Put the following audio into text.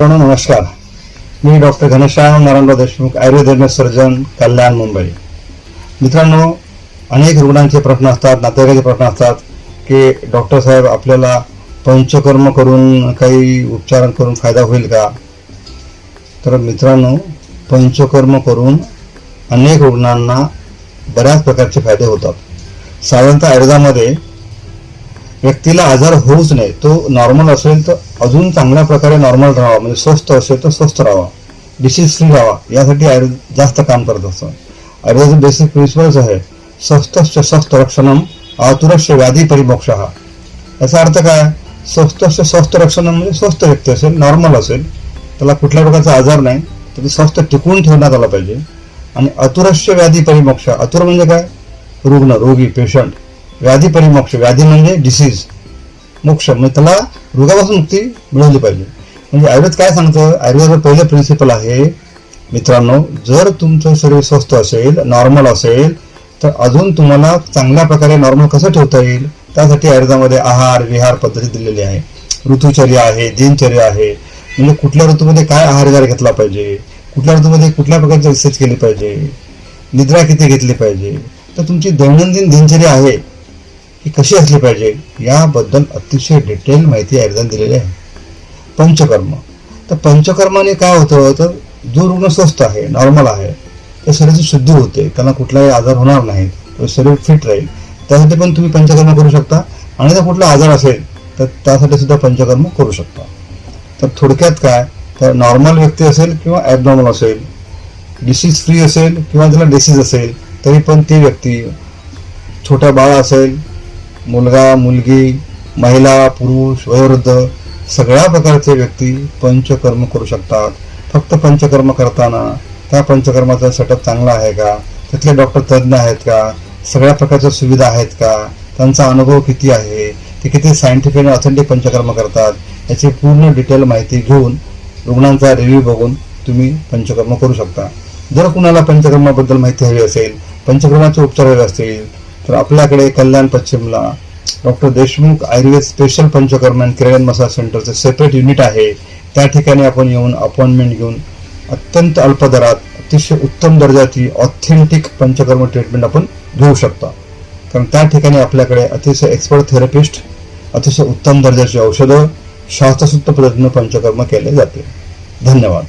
नमस्कार. मी doctor Ghanshyam Narayanrao Deshmukh Ayurveda surgeon Kalyan Mumbai. मित्रांनो अनेक रुग्णांचे प्रश्न असतात नातेवाईकाचे प्रश्न असतात की डॉक्टर साहेब आपल्याला पंचकर्म करून काही उपचार करून फायदा होईल का? तर मित्रांनो पंचकर्म करून अनेक रुग्णांना बऱ्याच प्रकारचे फायदे होतात. साधारणतः आयुर्वेदामध्ये व्यक्तीला आजार होऊच नये. तो नॉर्मल असेल तर अजून चांगल्या प्रकारे नॉर्मल राहावा म्हणजे स्वस्थ असेल तर स्वस्थ राहावा. डिसीज फ्री राहावा यासाठी आयुर्वेद जास्त काम करत असतं. आयुर्वेदाचं बेसिक प्रिन्सिपल्स आहे स्वस्त स्वस्थ रक्षणम आतुरस्य व्याधी परिमोक्ष. हा याचा अर्थ काय? स्वस्त स्वस्थ रक्षणम म्हणजे स्वस्थ व्यक्ती असेल नॉर्मल असेल त्याला कुठल्या प्रकारचा आजार नाही तर ते स्वस्थ टिकवून ठेवण्यात आला पाहिजे. आणि अतुरस्य व्याधी परिमोक्ष अतुर म्हणजे काय? रुग्ण रोगी पेशंट व्याधी परिमोक्ष व्याधी म्हणजे डिसीज मोक्ष. म्हणजे त्याला रोगापासून मुक्ती मिळवली पाहिजे. म्हणजे आयुर्वेद काय सांगतं? आयुर्वेदाचं पहिलं प्रिन्सिपल आहे. मित्रांनो जर तुमचं शरीर स्वस्थ असेल नॉर्मल असेल तर अजून तुम्हाला चांगल्या प्रकारे नॉर्मल कसं ठेवता येईल? त्यासाठी आयुर्वेदामध्ये आहार विहार पद्धती दिलेली आहे. ऋतुचर्या आहे दिनचर्या आहे. म्हणजे कुठल्या ऋतूमध्ये काय आहार विहार घेतला पाहिजे? कुठल्या ऋतूमध्ये कुठल्या प्रकारची रिसर्च केली पाहिजे? निद्रा किती घेतली पाहिजे? तर तुमची दैनंदिन दिनचर्या आहे. ही कशी असली पाहिजे याबद्दल अतिशय डिटेल माहिती आयुर्वेदाने दिलेली आहे. पंचकर्म. तर पंचकर्माने काय होतं? तर जो रुग्ण स्वस्त आहे नॉर्मल आहे त्या शरीराची शुद्धी होते त्यांना कुठलाही आजार होणार नाही शरीर फिट राहील. त्यासाठी पण तुम्ही पंचकर्म करू शकता. आणि जर कुठला आजार असेल तर त्यासाठी सुद्धा पंचकर्म करू शकता. तर थोडक्यात काय? तर नॉर्मल व्यक्ती असेल किंवा ॲबनॉर्मल असेल डिसीज फ्री असेल किंवा त्याला डिसीज असेल तरी पण ती व्यक्ती छोटा बाळ असेल मुलगा मुलगी महिला पुरुष वयोवृद्ध सगळ्या प्रकारचे व्यक्ती पंचकर्म करू शकतात. फक्त पंचकर्म करताना त्या पंचकर्माचा सेटअप चांगला आहे का? तिथले डॉक्टर तज्ज्ञ आहेत का? सगळ्या प्रकारच्या सुविधा आहेत का? त्यांचा अनुभव किती आहे? ते किती सायंटिफिक आणि ऑथेंटिक पंचकर्म करतात? याची पूर्ण डिटेल माहिती घेऊन रुग्णांचा रिव्ह्यू बघून तुम्ही पंचकर्म करू शकता. जर कुणाला पंचकर्माबद्दल माहिती हवी असेल पंचकर्माचे उपचार हवे असतील तर आपल्याकडे Kalyan पश्चिमला doctor Deshmukh Ayurveda special Panchakarma and Kiran massage सेंटरचं सेपरेट युनिट आहे. त्या ठिकाणी आपण येऊन अपॉइंटमेंट घेऊन अत्यंत अल्प दरात अतिशय उत्तम दर्जाची ऑथेंटिक पंचकर्म ट्रीटमेंट आपण घेऊ शकता. कारण त्या ठिकाणी आपल्याकडे अतिशय एक्सपर्ट थेरपिस्ट अतिशय उत्तम दर्जाची औषधं शास्त्रशुद्ध पद्धतीनं पंचकर्म केले जाते. धन्यवाद.